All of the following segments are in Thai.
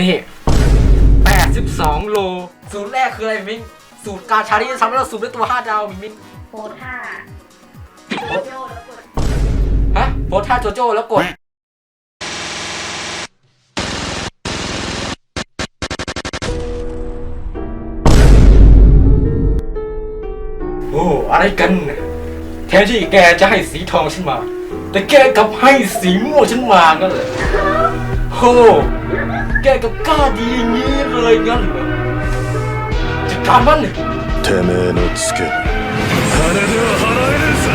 นี่ 82 โล สูตรแรกคืออะไรมิงสูตรการชาที่จะทำให้เราสูบด้วยตัว 5 ดาวมิงมิงโพสท่าโยแล้วกดฮะโพสท่าโจโจ้แล้วกด โอ้ อะไรกัน แทนที่แกจะให้สีทองฉันมา แต่แกกลับให้สีม่วงฉันมางั้นเลยโอ้ แกกับกล้าดีอย่างนี้เลยงั้นเหรอจัดการมัน てめえのツケ金では払えねえぜ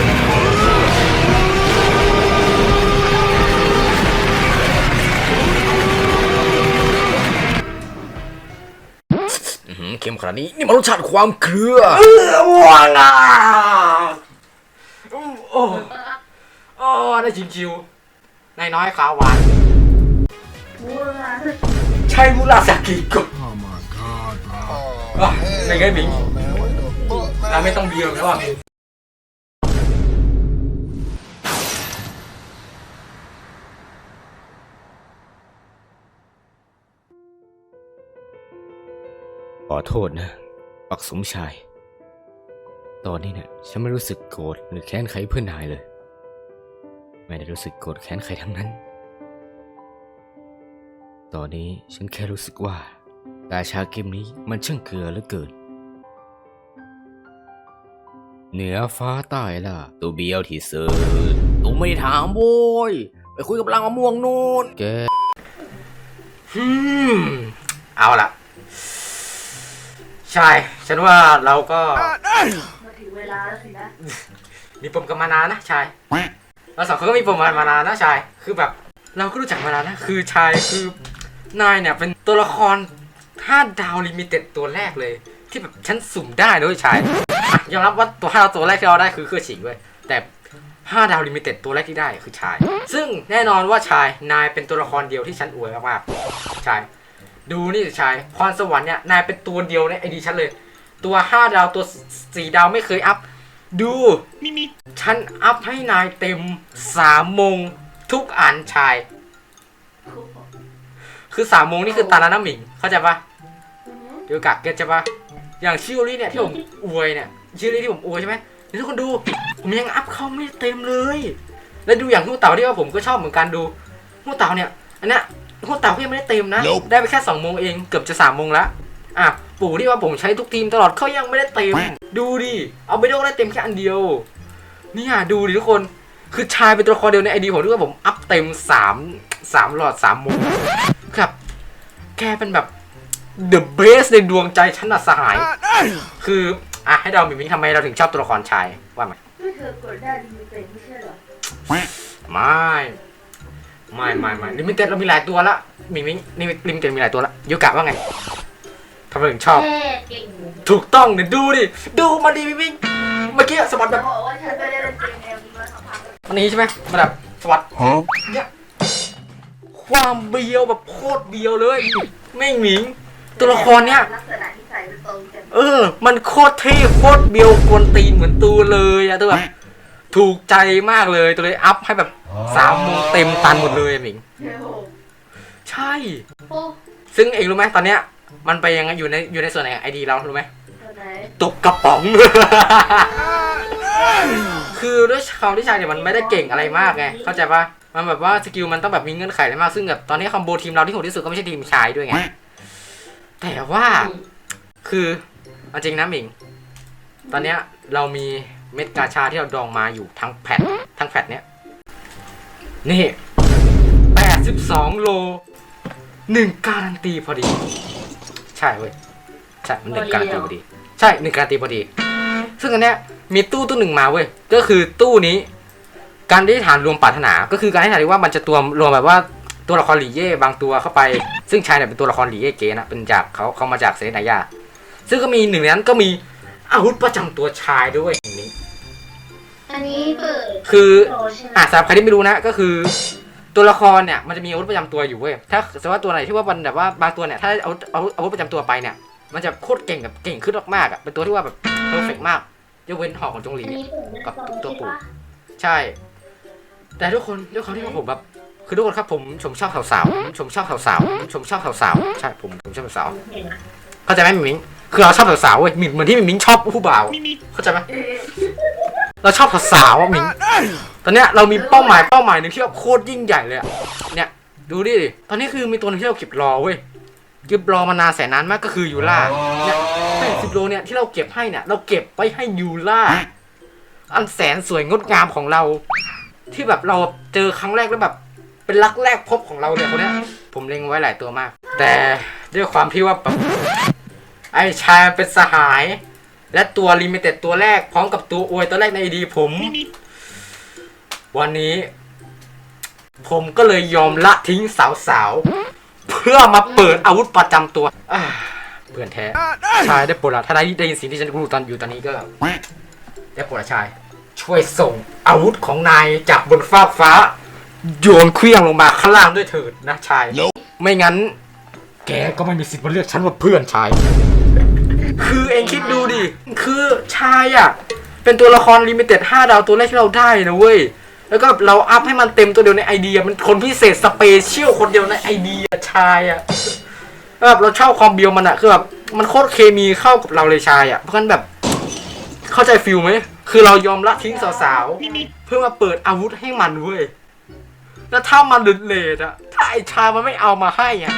เค็มขนาดนี้นี่มันรสชาติความเกลือ เออม่วงอ่ะโอ้โอ้โอ้ได้จริงชิวนายน้อยขาวหวาน บัว ใ ช่มุราสากิโกะอะเป็นไงบิงนายไม่ต้องเบียร์แล้วอะบิงขอโทษนะ ปักสมชาย ตอนนี้เนี่ยฉันไม่รู้สึกโกรธหรือแค้นใครเพื่อนนายเลย ไม่ได้รู้สึกโกรธแค้นใครทั้งนั้น ตอนนี้ฉันแค่รู้สึกว่ากาชาเกมนี้มันช่างเกลือเหลือเกิน เหนือฟ้าใต้ล่ะ ตัวเบี้ยวที่สุดตัวไม่ถามโว้ย ไปคุยกับลังมะม่วงนู่นแกฮึมเอาละใช่ ฉันว่าเราก็มาถึงเวลาแล้วสินะ มีปมกันมานานนะชาย เราสองคนก็มีปมกันมานานนะชาย คือแบบ เราก็รู้จักมานานนะ คือชายคือ นายเนี่ยเป็นตัวละครห้าดาวลิมิเต็ดตัวแรกเลย ที่แบบฉันสุ่มได้ด้วยชายอะยอมรับว่าตัวห้าดาวตัวแรกที่เราได้คือเครือฉิงเว้ยแต่ห้าดาวลิมิเต็ดตัวแรกที่ได้คือชาย ซึ่งแน่นอนว่าชายนายเป็นตัวละครเดียวที่ฉันอวยมากๆชาย ดูนี่สิชายพรสวรรค์เนี่ยนายเป็นตัวเดียวในไอดีฉันเลย ตัวห้าดาวตัวสี่ดาวไม่เคยอัพ ดูฉันอัพให้นายเต็มสามโมงทุกอันชาย คือสามโมงนี่คือตาลาน้ำหมิง เข้าใจปะเดี๋ยวกะเก็ตใช่ปะอย่างชิวลี่เนี่ยที่ผมอวยเนี่ยชิวลี่ที่ผมอวยใช่ไหมเดี๋ยวทุกคนดู ผมยังอัพเข้าไม่เต็มเลย แล้วดูอย่างหูเต่าที่ว่าผมก็ชอบเหมือนกันดูหูเต่าเนี่ยอันเนี้ยหูเต่าก็ยังไม่ได้เต็มนะ ได้ไปแค่สองโมงเองเกือบจะสามโมงละอะปู่ที่ว่าผมใช้ทุกทีมตลอดเขายังไม่ได้เต็ม ดูดิเอาไปโดได้เต็มแค่อันเดียวเนี่ยดูดิทุกคนคือชายเป็นตัวละครเดียวในไอดีผมที่ว่าผมอัพ เต็มสามสามหลอดสามโมงครับแกเป็นแบบ the best ในดวงใจฉันอะสหาย คืออะให้เราหมิมิงทำไมเราถึงชอบตัวละครชายว่าไหมไม่เธอกดได้ดีมีเป็นไม่ใช่เหรอไม่ไม่ไม่ไม่ลิมิเต็ดเรามีหลายตัวละหมิมิงนี่ลิมิเต็ดมีหลายตัวละยูกะว่าไงทำไมถึงชอบแค่เก่งถูกต้องเนี่ยดูดิ ดูมาดิมิมิงเมื่อกี้สวัสดจะแบบบอกว่าฉันไม่ได้เล่นเกมแนวนี้มาสักพักแล้วอันนี้ใช่ไหมมาแบบ สวัสดเนี่ยความเบียวแบบโคตรเบียวเลยไม่งหมิง ตัวละครเนี้ยลักษณะที่ใส่ตรงกันเออ มันโคตรเท่โคตรเบียวกวนตีนเหมือนตูเลยอะตัวแบบถูกใจมากเลยตัวเลยอัพให้แบบสามโมงเต็มตันหมดเลยอะหมิงเฮ้ยโหใช่โอ้ซึ่งเองรู้ไหมตอนเนี้ย มันไปยังไงอยู่ในอยู่ในส่วนไหนไอดีเรารู้ไหมตัวไหนตกกระป๋อง คือด้วยคำที่ชายเนี่ยมันไม่ได้เก่งอะไรมากไงเข้าใจปะมันแบบว่าสกิลมันต้องแบบมีเงื่อนไขอะไรมากซึ่งแบบตอนนี้คอมโบทีมเราที่โหดที่สุดก็ไม่ใช่ทีมชายด้วยไงแต่ว่าคือเอาจริงนะหมิง ตอนเนี้ยเรามีเม็ดกาชาที่เราดองมาอยู่ทั้งแผ่นทั้งแผ่นเนี้ยนี่แปดสิบสองโลหนึ่งการันตีพอดี ใช่เว้ยใช่มันหนึ่งการันตีพอดี ใช่หนึ่งการันตีพอดี ซึ่งอันเนี้ย มีตู้ตู้หนึ่งมาเว้ย ก็คือตู้นี้ การที่ฐานรวมปรารถนา ก็คือการที่ฐานที่ว่ามันจะตัวรวมแบบว่าตัวละครหลีเย่บางตัวเข้าไป ซึ่งชายเนี่ยเป็นตัวละครหลีเย่เกนะเป็นจากเขาเขามาจากเซนายา ซึ่งก็มีหนึ่งในนั้นก็มีอาวุธประจำตัวชายด้วยอย่างนี้ อันนี้เปิดคือโปรใช่ไหมอะสำหรับใครที่ไม่รู้นะ ก็คือตัวละครเนี่ยมันจะมีอาวุธประจำตัวอยู่เว้ย ถ้าสมมติว่าตัวไหนที่ว่ามันแบบว่าบางตัวเนี่ยถ้าเอาเอาอาวุธประจำตัวไปเนี่ย มันจะโคตรเก่งแบบเก่งขึ้นมากๆอะเป็นตัวที่ว่าแบบเพอร์เฟกมาก ยกเว้นหอกของจงหลีอันอะนี้เปิดกับในตัวปู่ใช่ปะใช่ แต่ทุกคนด้วยความที่ว่าผมแบบคือทุกคนครับผมผมชอบสาวๆผมชอบสาวๆผมชอบสาวๆใช่ผมผมชอบสาวๆเข้าใจไหมหมิงมิงคือเราชอบสาวๆเว้ยเหมือนเหมือนที่หมิงมิงชอบผู้บ่าวเข้าใจไหมเราชอบสาวๆอะหมิงตอนเนี้ยเรามีเป้าหมายเป้าหมายหนึ่งที่แบบโคตรยิ่งใหญ่เลยอะเนี่ยดูดิตอนนี้คือมีตัวหนึงที่เราเก็บรอเว้ย เก็บรอมานานแสนนานมากก็คือยูล่าเนี่ยแม่สิบโลเนี่ยที่เราเก็บให้เนี่ยเราเก็บไปให้ยูล่าอันแสนสวยงดงามของเรา ที่แบบเราเจอครั้งแรกแล้วแบบ เป็นรักแรกพบของเราเลยคนเนี้ย ผมเล็งไว้หลายตัวมาก แต่ด้วยความที่ว่าแบบไอ้ชายมันเป็นสหาย และตัวลิมิเต็ดตัวแรกพร้อมกับตัวอวยตัวแรกในไอดีผม วันนี้ ผมก็เลยยอมละทิ้งสาวๆ เพื่อมาเปิดอาวุธประจำตัวอ่าเพื่อนแท้ชายได้โปรดละถ้าได้ได้ยินสิ่งที่ฉันรู้ตอนอยู่ตอนนี้ก็ ได้โปรดละชาย ช่วยส่งอาวุธของนายจากบนฟากฟ้า โยนเครื่องลงมาข้างล่างด้วยเถิดนะชาย ไม่งั้น แกก็ไม่มีสิทธิ์มาเรียกฉันว่าเพื่อนชาย คือเองคิดดูดิ คือชายอะ เป็นตัวละครลิมิเต็ด5ดาวตัวแรกที่เราได้นะเว้ย แล้วก็เราอัพให้มันเต็มตัวเดียวในไอเดีย มันคนพิเศษสเปเชียลคนเดียวในไอเดียชายอะแบบเราชอบความเบียวมันอะคือแบบมันโคตรเคมีเข้ากับเราเลยชายอะเพราะฉะนั้นแบบเข้าใจฟิลไหมคือเรายอมละทิ้งสาวๆ เพื่อมาเปิดอาวุธให้มันเว้ยแล้วถ้ามันหลุดเลดอะถ้าไอชายมันไม่เอามาให้อะ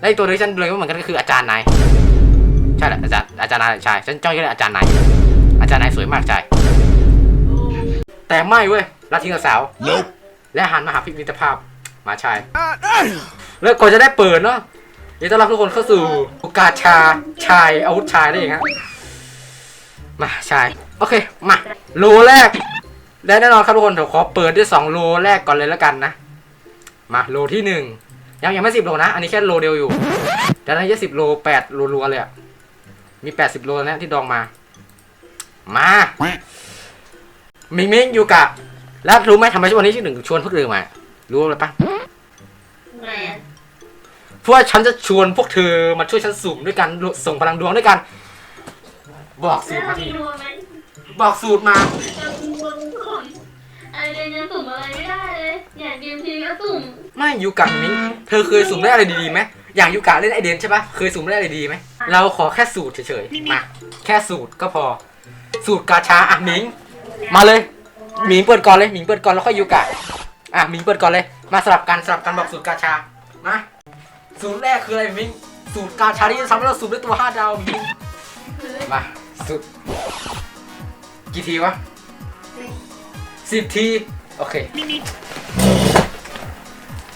และอีกตัวหนึงที่ฉันเลยว่าเหมือนกันก็คืออาจารย์นายใช่แหละอาจารย์อาจารย์นายใช่ฉันจ้องก็เลยอาจารย์นายอาจารย์นายสวยมากใช่แต่ไม่เว้ย ละทิ้งกับสาว Nope. และหันมาหาพิมิตรภาพมาชาย แล้วก่อนจะได้เปิดเนาะยินดีต้อนรับทุกคนเข้าสู่กาชาชายอาวุธชายได้ยังไงมาชาย โอเค มาโลแรก และแน่นอนครับทุกคนเดี๋ยวขอเปิดด้วยสองโลแรกก่อนเลยแล้วกันนะ มาโลที่หนึ่งยังยังไม่สิบโลนะ อันนี้แค่โลเดียวอยู่แต่อันนี้จะสิบโลแปดโลรัวๆเลยอะมีแปดสิบโลนะที่ดองมา มามิงมิงอยู่กับ แล้วรู้ไหมทำไมวันนี้ชื่อหนึ่งชวนพวกเธอมา รู้อะไรปะแหมเพราะว่าฉันจะชวนพวกเธอมาช่วยฉันสุ่มด้วยกันส่งพลังดวงด้วยกัน บอกสูตรมาทีดูไหมบอกสูตรมาจะดูก่อนไอเดนยังสุ่มอะไรไม่ได้เลยอย่างเกมทีก็สุ่มไม่ยูกะมิงเธอเคยสุ่มได้อะไรดีๆไหมอย่างยูกะเล่นไอเดนใช่ปะเคยสุ่มได้อะไรดีไหมเราขอแค่สูตรเฉยๆมาแค่สูตรก็พอ สูตรกาชาอะมิงมาเลย หมิงเปิดก่อนเลยหมิงเปิดก่อนแล้วค่อยยูกะอะหมิงเปิดก่อนเลย มาสลับกันสลับกันบอกสูตรกาชามาสูตรแรกคืออะไรหมิงสูตรกาชาที่จะทำให้เราสุ่มได้ตัวห้าดาวหมิงมาสูตรกี่ทีวะสิบที โอเค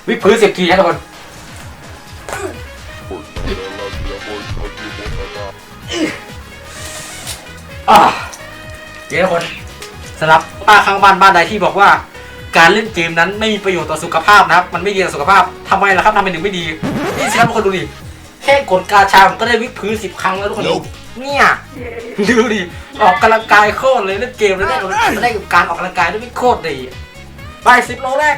วิพื้นสิบทีนะทุกคนอะเดี๋ยวทุกคนสำหรับ ป้าข้างบ้านบ้านใดที่บอกว่า การเล่นเกมนั้นไม่มีประโยชน์ต่อสุขภาพนะครับ มันไม่ดีต่อสุขภาพทำไมล่ะครับทำไมถึงไม่ดีนี่สิครับทุกคนดูดิแค่กดกาชาผมก็ได้วิดพื้นสิบครั้งแล้วทุกคนดู Nope เนี่ยดูดิออกกำลังกายโคตรเลยเล่นเกมแล้วได้ได้กับการออกกำลังกายด้วยไม่โคตรดีไปสิบโลแรก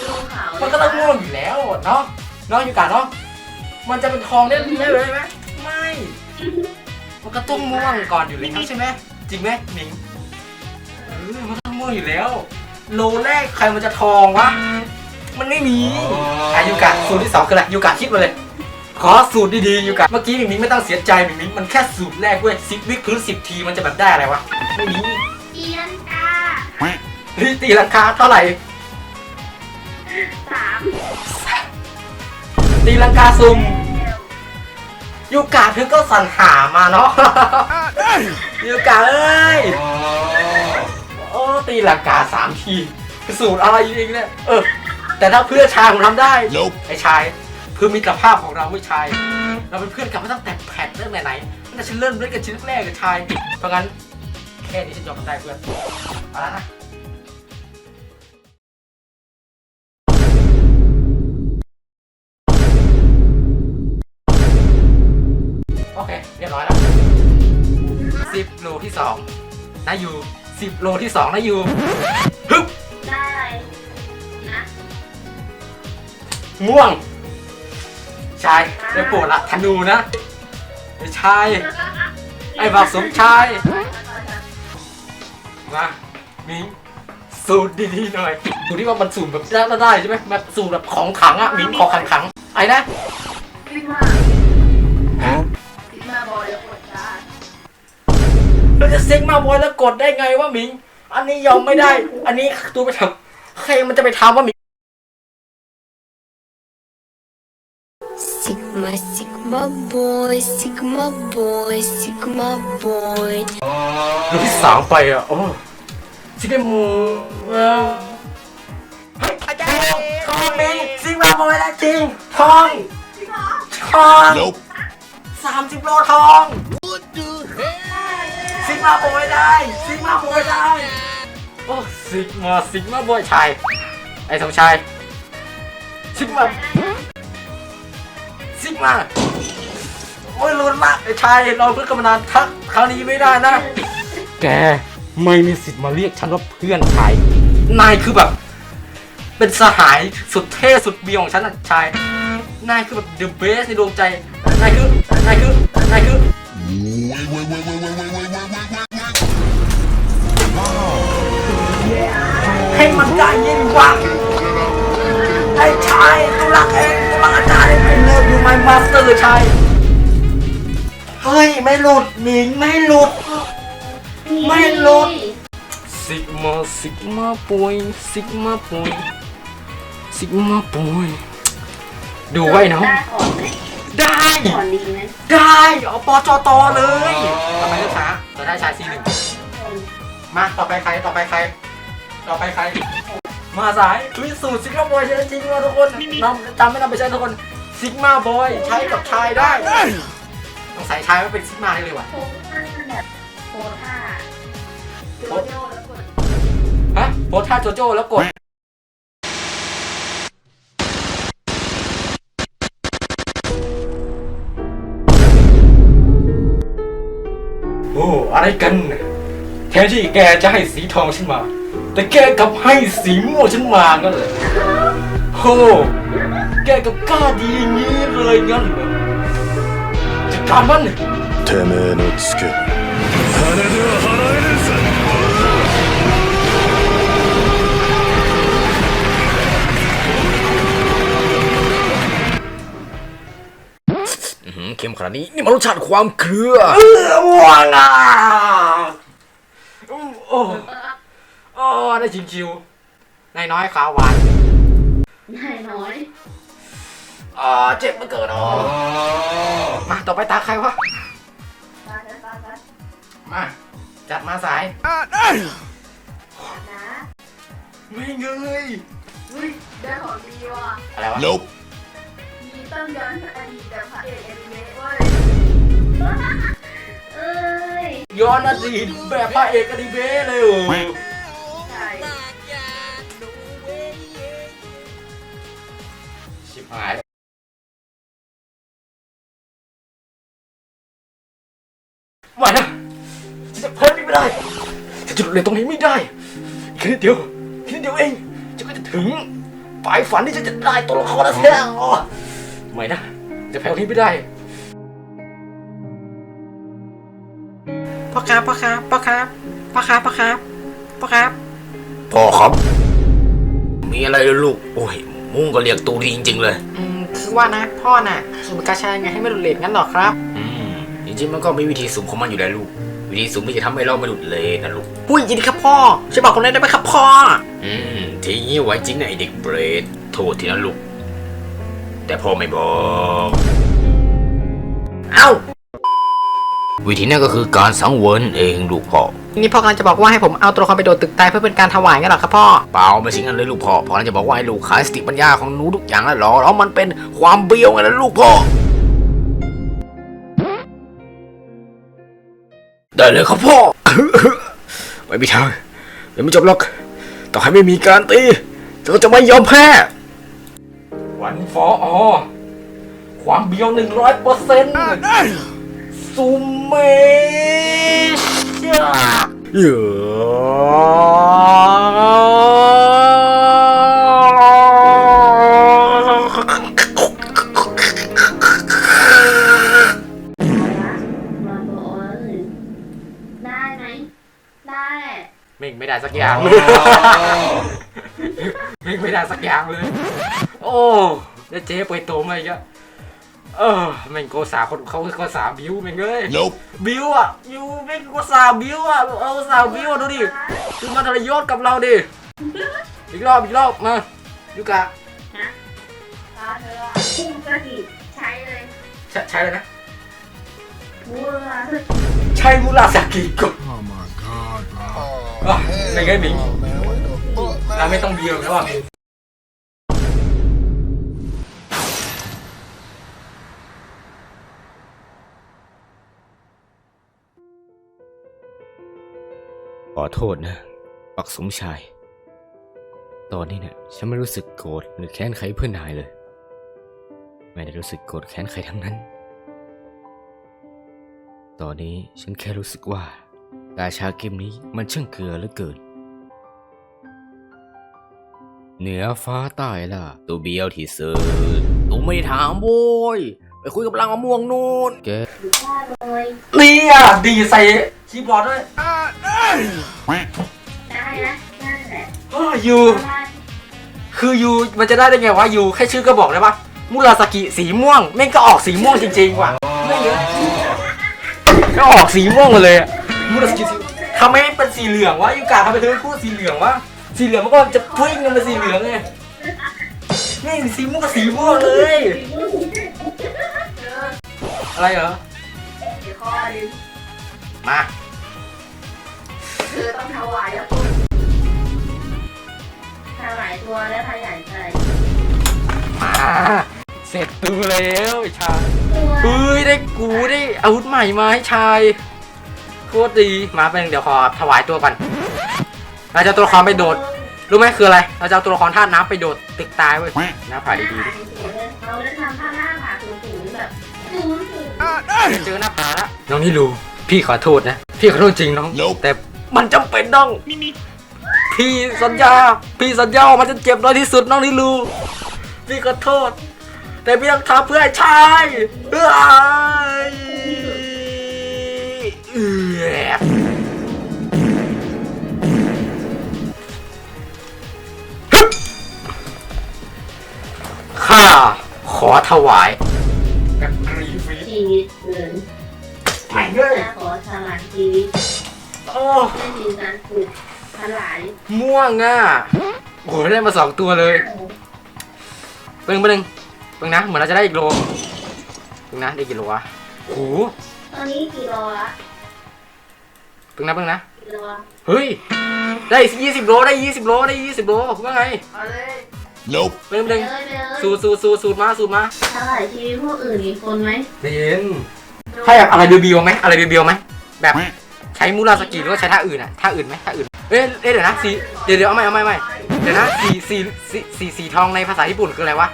ดูขาวมันก็ต้องง่วงอยู่แล้วเนาะเนาะอยู่กันเนาะมันจะเป็นทองได้ได้เลยไหมไม่มันก็ต้องม่วงก่อนอยู่แล้วใช่ไหมจริงไหมหนิงเออมันต้องม่วงอยู่แล้ว โลแรกใครมันจะทองวะ มันไม่มีอายุกะสูตรที่สองคืออะไรยูกะคิดมาเลย ขอสูตรดีๆยูกะเมื่อกี้หมิงมิงไม่ต้องเสียใจหมิงมิงมันแค่สูตรแรกเว้ยสิบวิพื้นสิบทีมันจะแบบได้อะไรวะ ไม่มีเอียนกาเฮ้ยตีราคาเท่าไหร่สามตีลังกาซุ่มยูกะเธอก็สรรหามาเนาะยูกะเอ้ยโอ้ ตีลังกาสามทีสูตรอะไรอีกเนี่ยเออ แต่ถ้าเพื่อชายผมทำได้ Nope. ไอ้ชายเพื่อมิตรภาพของเราไม่ชาย เราเป็นเพื่อนกันมาตั้งแต่แพทเรื่องไหนๆตั้งแต่ฉันเริ่มด้วยกันชิ้นแรกกับชาย เพราะงั้นแค่นี้ฉันยอมทำได้เพื่อนเอาละนะโอเค เรียบร้อยแล้วสิบโลที่สองนะยู สิบโลที่สองนะยูฮึบได้นะม่วง ชายได้โปรดละธนูนะไอ้ชาย ไอ้บอกสมชาย มามิงสูตรดีๆหน่อยดูที่ว่ามันสูตรแบบได้ได้ใช่ไหมแบบสูตรแบบของขังอะหมิงของขังขังๆไอ้นะซิกมา เราจะซิกมาบอยแล้วกดได้ไงว่าหมิง อันนี้ยอมไม่ได้ อันนี้ตัวไปทำใครมันจะไปทำว่าหมิง Sigma, Sigma boy, Sigma boy, Sigma boy. ดูที่สามไปอะ โอ้ซิกเกมูเออเฮ้ยอาจารย์ทองหมิงซิกมาบอยแล้วจริงทองทอง Nope. สามสิบโลทองซิก มาบยได้ซิกมาบยได้โอ้ซิกมาซิกมาบยชายไอ้สมชายซิกมาซิกมาโอ้ยลุ้นมากไอ้ชายเราเพื่อนกันานานทักครั้งนี้ไม่ได้นะ แกไม่มีสิทธิ์มาเรียกฉันว่าเพื่อนชายนายคือแบบ เป็นสหายสุดเท่สุดเบียของฉันนะชายนายคือแบบ the best ในดวงใจนายคือนายคือนายคือ ให้มันได้ยินว่าไอ้ชายตุลักเองตุลักอาจารย์ไอ้เลิฟยูไมมาสเตอร์ชายเฮ้ยไม่หลุดหมิงไม่หลุด ไม่ลดซิกมาซิกมาป่วยซิกมาป่วยซิกมาป่วยดูไว้น้องได้ขอนไหมได้ขอนดีไหมได้เอาปอจอตอเลย ทำไมเลือกช้าเราได้ชายซีหนึ่งมา ต่อไปใคร ต่อไปใคร ต่อไปใคร มาสายวิสูตรซิกมาบอยใช่จริงว่าทุกคนน้องจำไม่นำไปใช้ทุกคนซิกมาบอยใช้กับชายได้ต้องใส่ชายไม่เป็นซิกมาได้เลยว่ะโพสท่าแบบโพสท่าโจโจ้แล้วกดฮะโพสท่าโจโจ้แล้วกดโอ้อะไรกันแทนที่แกจะให้สีทองฉันมา แต่แกกลับให้สีม่วงฉันมางั้นเลยโอ้แกกับกล้าดีอย่างนี้เลยงั้นเหรอจัดการมัน てめえのツケ金では払えねえぜ อื้อหือเค็มขนาดนี้ นี่มันรสชาติความเกลือ เออว่างอ่ะโ อ้โอ้โอ้ได้ชิงคิวนายน้อยขาวหวานนายน้อยอ่าเจ็บมาเกินอ๋อมาต่อไปตาใครวะตาตาตามาจัดมาสายนะไม่เงยอุ้ยได้ของดีว่ะอะไรวะ Nope. มีต้นย้อนอดีตแบบพระเอกแอนิเมะเว้ยเอ้ยย้อนอดีตแบบพระเอกอนิเมะเลยเหรอายมานะฉันจะเพิ่มไม่ได้ฉันจะหลุดเลยตรงนี้ไม่ได้อีกแค่นิดเดียวแค่นิดเดียวเองฉันก็จะถึงปลายฝันที่ฉันจะได้ตัวละครแล้วแท้อ๋อไม่นะจะแพ้ตรงนี้ไม่ได้ พ่อครับพ่อครับพ่อครับพ่อครับพ่อครับพ่อครับ พ่อครับ มีอะไรเลยลูก โอ้ย มุ่งก็เรียกตูดีจริง ๆ เลย อืมคือว่านะพ่อน่ะสูบกาชายไงให้ไม่หลุดเลนงั้นหรอครับ อืมจริงๆมันก็มีวิธีสุ่มของมันอยู่แล้วลูก วิธีสุ่มที่จะทำให้เราไม่หลุดเลยนะลูก พูดจริงครับพ่อช่วยบอกคนได้ไหมครับพ่อ อืมทีนี้ไว้จริงนะไอเด็กเบรดโทษทีนะลูก แต่พ่อไม่บอก เอ้า วิธีนั้นก็คือการสังเวยเองลูกพ่อ นี่พ่อกำลังจะบอกว่าให้ผมเอาตัวละครไปโดดตึกตายเพื่อเป็นการถวายงั้นหรอครับพ่อ เปล่าไม่ใช่งั้นเลยลูกพ่อ พ่อจะบอกว่าให้ลูกขายสติปัญญาของหนูทุกอย่างแล้วเหรอแล้วมันเป็นความเบี้ยวไงนะลูกพ่อ ได้เลยครับพ่อ ไม่มีทางยังไม่จบหรอก ต่อให้ไม่มีการตีเธอจะไม่ยอมแพ้ วันฟออความเบียวหนึ่งร้อยเปอร์เซ็นต์ซูมเมช เยอะมาบอกได้ไหมได้ไม่งไม่ได้สักอย่างเลยแม่งไม่ได้สักอย่างเลย โอ้แล้วเจ๊ไปโตมาอีกอะ เออแม่งโกสาคนเขาโกสาบิวแม่งเอ้ย Nope. บิวอะยูแม่งโกสาบิวอะเอาสาวบิวอะดูดิดูมาทรยศกับเราดิอีกรอบอีกรอบมายูกะตาเธออะพุ่งกระดิใช้เลยใช้ใช้เลยนะบัวใช้มุราสากิก่อนอะไม่ไงบิงเราไม่ต้องบิวแล้วอะ ขอโทษนะ ปักสมชาย ตอนนี้เนี่ยฉันไม่รู้สึกโกรธหรือแค้นใครเพื่อนนายเลย ไม่ได้รู้สึกโกรธแค้นใครทั้งนั้น ตอนนี้ฉันแค่รู้สึกว่ากาชาเกมนี้มันช่างเกลือเหลือเกิน เหนือฟ้าใต้ล่ะ ตัวเบี้ยวที่สุดตัวไม่ถามโว้ย ไปคุยกับลังมะม่วงนู่นแกว่าเลยนี่อะดีใส่คีย์บอร์ดด้วย ได้นะนั่นแหละอ้อยูได้คือยูมันจะได้ได้ไงวะยูแค่ชื่อก็บอกได้ปะมุราสากิสีม่วงแม่งก็ออกสีม่วงจริงๆว่ะไม่เยอะก็ออกสีม่วงมาเลยอะมุราสากิสีทำไมไม่เป็นสีเหลืองวะยูกาทำไมเธอไม่พูดสีเหลืองวะสีเหลืองมันก็จะพุ่งกันเป็นสีเหลืองไงแม่งสีม่วงกับสีม่วงเลย อะไรเหรอ เดี๋ยวข้อหนึงมา เธอต้องถวายแล้วคุณถวายตัวและขยายใจมาเสร็จตูแล้วไอ้ชายตัวเฮ้ยได้กูได้อาวุธใหม่มาให้ชายโคตรดีมาเป็นเดี๋ยวขอถวายตัวก่อนเราจะเอาตัวละครไปโดดรู้ไหมคืออะไร เราจะเอาตัวละครธาตุน้ำไปโดดตึกตายเว้ยหน้าผาดีเราได้ทำท่าหน้าผาสูงๆแบบสูงสูงๆเจอหน้าผาละน้องนี่รู้พี่ขอโทษนะ พี่ขอโทษจริงน้อง Nope แต่ มันจำเป็นน้องพี่สัญญา พี่สัญญาว่ามันจะเจ็บน้อยที่สุดน้องนี่รู้พี่ขอโทษ แต่พี่ต้องทำเพื่อไอ้ชายเอ้ยเอือข้าขอถวาย แบบกรีฟีชีวิตเกินไม่เง้ยขอสละชีวิต โอ้ไม่มีการฝึกทลายม่วงอะโอ้โหได้มาสองตัวเลยเบิ่งเบิ่งเบิ่งนะ เหมือนเราจะได้อีกโลเบิ่งนะได้กี่โลวะโอ้โหตอนนี้กี่โลละเบิ่งนะเบิ่งนะ กี่โลละเฮ้ย ได้ยี่สิบโลได้ยี่สิบโลได้ยี่สิบโลว่าไงเอาเลย Nope. เบิ่งไปเบิ่งเลยไปเลยสูตรสูตรสูตรสูตรมาสูตรมาทลายชีวิตผู้อื่นอีกคนไหมเห็นให้แบบอะไรเบียวๆไหมอะไรเบียวๆไหมแบบ ใช้มูราสกิหรือว่าใช้ท่าอื่นอะท่าอื่นไหมท่าอื่นเอ้ยเอ้ยเดี๋ยวนะสีเดี๋ยวเดี๋ยวเอาใหม่เอาใหม่เอาใหม่เดี๋ยวนะสีสีสีสีสีทองในภาษาญี่ปุ่นคืออะไรวะ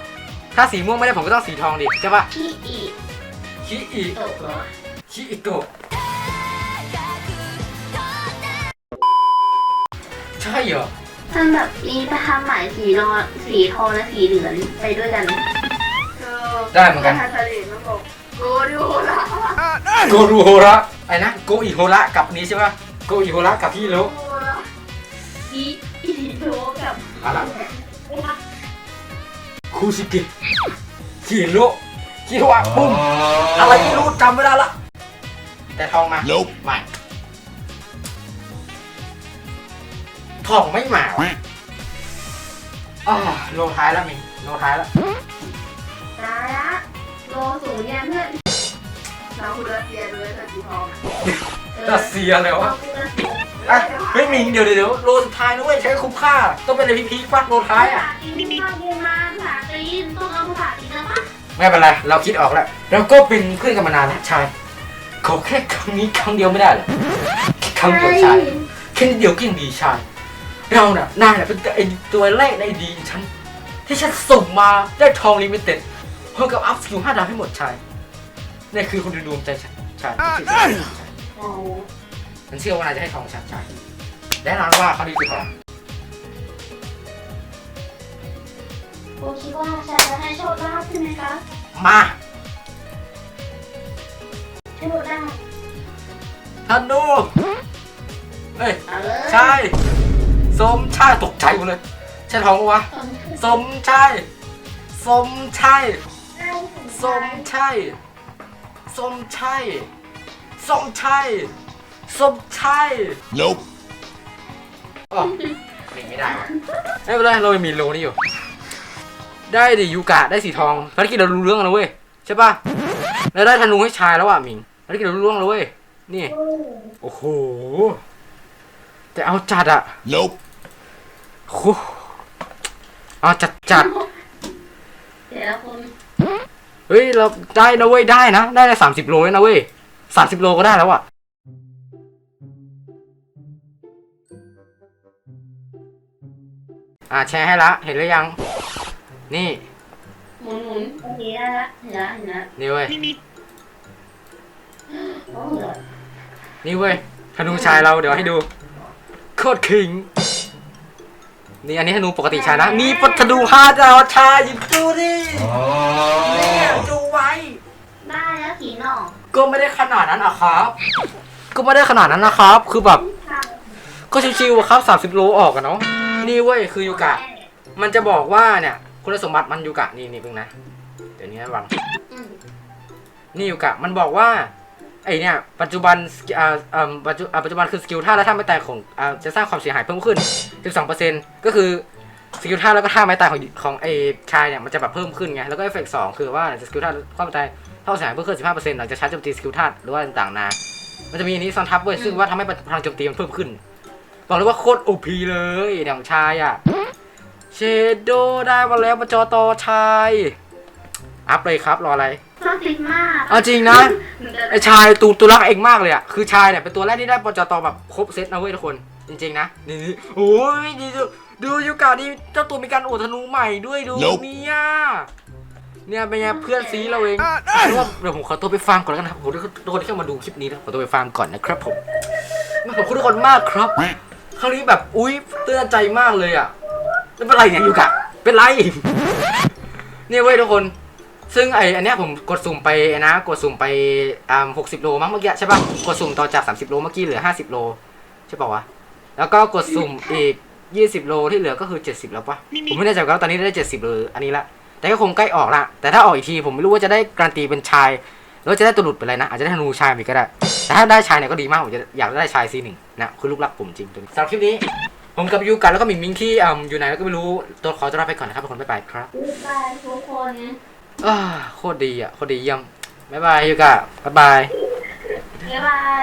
ถ้าสีม่วงไม่ได้ผมก็ต้องสีทองดิใช่ปะพี่อีคิอิโตะเหรอคิอิโตะใช่เหรอมันแบบมีประทำหมายสีรอสีทองและสีเหลืองไปด้วยกันได้เหมือนกัน ทาสลิมันบอกโกดูละ โกรูโฮระ ไอ้นะโกอิโฮระกับนี้ใช่ปะโกอิโฮระกับพี่โลโกละอีอีโดกับอะไรคูชิกิคิโรคิโรอะปุ้มอะไรไม่รู้จำไม่ได้ละ แต่ทองมา Nope. ไม่ทองไม่มาว่ะอ่าโลท้ายแล้วมิงโลท้ายแล้วตายละโลสูงเนี่ยเพื่อน เราคุณรัสเซียด้วยแต่สีทองรัสเซียเลยวะอะเฮ้ยมิงเดี๋ยวเดี๋ยวเดี๋ยวโลสุดท้ายนะเว้ยใช้คุ้มค่า ต้องเป็นอะไรพีคๆป่ะโลท้ายอะมีมาเรียนมาภาษาจีนต้องเอาภาษาจีนนะปะไม่เป็นไรเราคิดออกแล้วเราก็เป็นเพื่อนกันมานานแล้วชายขอแค่ครั้งนี้ครั้งเดียวไม่ได้เหรอแค่ครั้งเดียวชายแค่นิดเดียวก็ยังดีชาย เราน่ะนายน่ะเป็นไอตัวแรกในดีฉันที่ฉันส่งมาได้ทองลิมิเต็ดพร้อมกับอัพสกิลห้าดาวให้หมดชาย นี่คือคนดูดวงใจฉันชายที่สุดในชีวิตชายโอ้ฉันเชื่อว่านายจะให้ทองฉันชายแน่นอนว่าเขาดีกว่าทองโหคิดว่าฉันจะให้โชคลาภใช่ไหมคะมาโชคลาภท่านดูเฮ้ยเอาเลยใช่เสมชายตกใจหมดเลยใช่ท้องปะวะสมชายสมชายสมชาย สมชายสมชายสมชาย Nope. อ๋อไม่ได้วะไม่เป็นไรเรายังมีโลนี่อยู่ ได้ดิยูกะได้สีทองภารกิจเรารู้เรื่องแล้วเว้ยใช่ปะแล้วได้ธนูให้ชายแล้วอะหมิงภารกิจเรารู้เรื่องแล้วเว้ยนี่ โอ้โห แต่เอาจัดอะ Nope. โอ้โหเอาจัดจัดแต่ละคน เฮ้ยเราได้นะเว้ยได้นะ ได้สามสิบโลเลยนะเว้ยสามสิบโลก็ได้แล้วอะอะแชร์ให้ละ เห็นหรือยัง นี่ หมุนหมุนโอเคได้ละเห็นละเห็นละนี่เว้ย โอ้ยนี่เว้ยธนูชายเราเดี๋ยวให้ดูโคตรคิง นี่อันนี้ธนูปกติชายนะ มีปัธนูห้าดาวชายหยิบดูดิเนี่ยดูไว้ ได้แล้วผีหนอ ก็ไม่ได้ขนาดนั้นอะครับ ก็ไม่ได้ขนาดนั้นนะครับ คือแบบ ก็ชิวๆอะครับ 30 โลออกอะเนาะ นี่เว้ยคือยูกะ มันจะบอกว่าเนี่ย คุณสมบัติมันยูกะนี่นี่เพิ่งนะ เดี๋ยวนี้นะวัง นี่ยูกะ มันบอกว่า ไอเนี่ย ปัจจุบันสกิอ่าอ่าปัจจุอ่าปัจจุบันคือสกิลท่าและท่าไม้ตายของอ่าจะสร้างความเสียหายเพิ่มขึ้น 12%ก็คือสกิลท่าแล้วก็ท่าไม้ตายของของไอชายเนี่ยมันจะแบบเพิ่มขึ้นไง แล้วก็เอฟเฟกต์สองคือว่าสกิลท่าความไม้ตาย ท่าเสียหายเพิ่มขึ้น 15%หลังจากชาร์จโจมตีสกิลท่าหรือว่าต่างๆนะ มันจะมีอันนี้ซ้อนทับเว้ย ซึ่งว่าทำให้พลังโจมตีมันเพิ่มขึ้น บอกเลยว่าโคตรโอพีเลยเนี่ยของชายอะ เชโดได้มาแล้วมาจอตอชาย อัพเลยครับ รออะไรชอบติดมากเอาจริงนะ ไอชายตูตัวรักเองมากเลยอะ คือชายเนี่ยเป็นตัวแรกที่ได้ปจตแบบครบเซตนะเว้ยทุกคน จริง ๆ นะ นี่นี่โอ้ยดีดูดูยูกาดีเจ้าตัวมีการอวดธนูใหม่ด้วยดู Nope เนี่ย เนี่ยเป็นไงเพื่อนซีเราเองเอาเป็นว่าเดี๋ยวผมขอตัวไปฟังก่อนแล้วกันนะครับผมทุกคนที่เข้ามาดูคลิปนี้นะขอตัวไปฟังก่อนนะครับผมขอบคุณทุกคนมากครับ ครั้งนี้แบบอุ้ยเตือนใจมากเลยอะแล้วเป็นไรเนี่ยยูกะเป็นไร เนี่ยเว้ยทุกคน ซึ่งไออันเนี้ยผมกดสุ่มไปนะ กดสุ่มไปอ่าหกสิบโลมั้งเมื่อกี้ใช่ปะกดสุ่มต่อจากสามสิบโลเมื่อกี้เหลือห้าสิบโลใช่ปะวะแล้วก็กดสุ่มอีกยี่สิบโลที่เหลือก็คือเจ็ดสิบแล้วปะผมไม่แน่ใจว่าตอนนี้ได้เจ็ดสิบหรืออันนี้ละ แต่ก็คงใกล้ออกละแต่ถ้าออกอีกทีผมไม่รู้ว่าจะได้การันตีเป็นชายหรือว่าจะได้ตัวหลุดเป็นอะไรนะอาจจะได้ธนูชายมีก็ได้ แต่ถ้าได้ชายเนี่ยก็ดีมากผมจะอยากได้ชายซีหนึ่งนะคือลูกรักผมจริงตัวนี้สำหรับคลิปนี้ ผมกับยูกันแล้วก็มิงมิงที่อ่าอยู่ไหนแล้วก็ไม่รู้ตัวขอตัวลาไปก่อนนะครับทุกคนบ๊ายบายครับบ๊ายบายทุกคนอ่าโคตรดีอะโคตรดีเยี่ยมบ๊ายบายยูกะบ๊ายบายบ๊ายบาย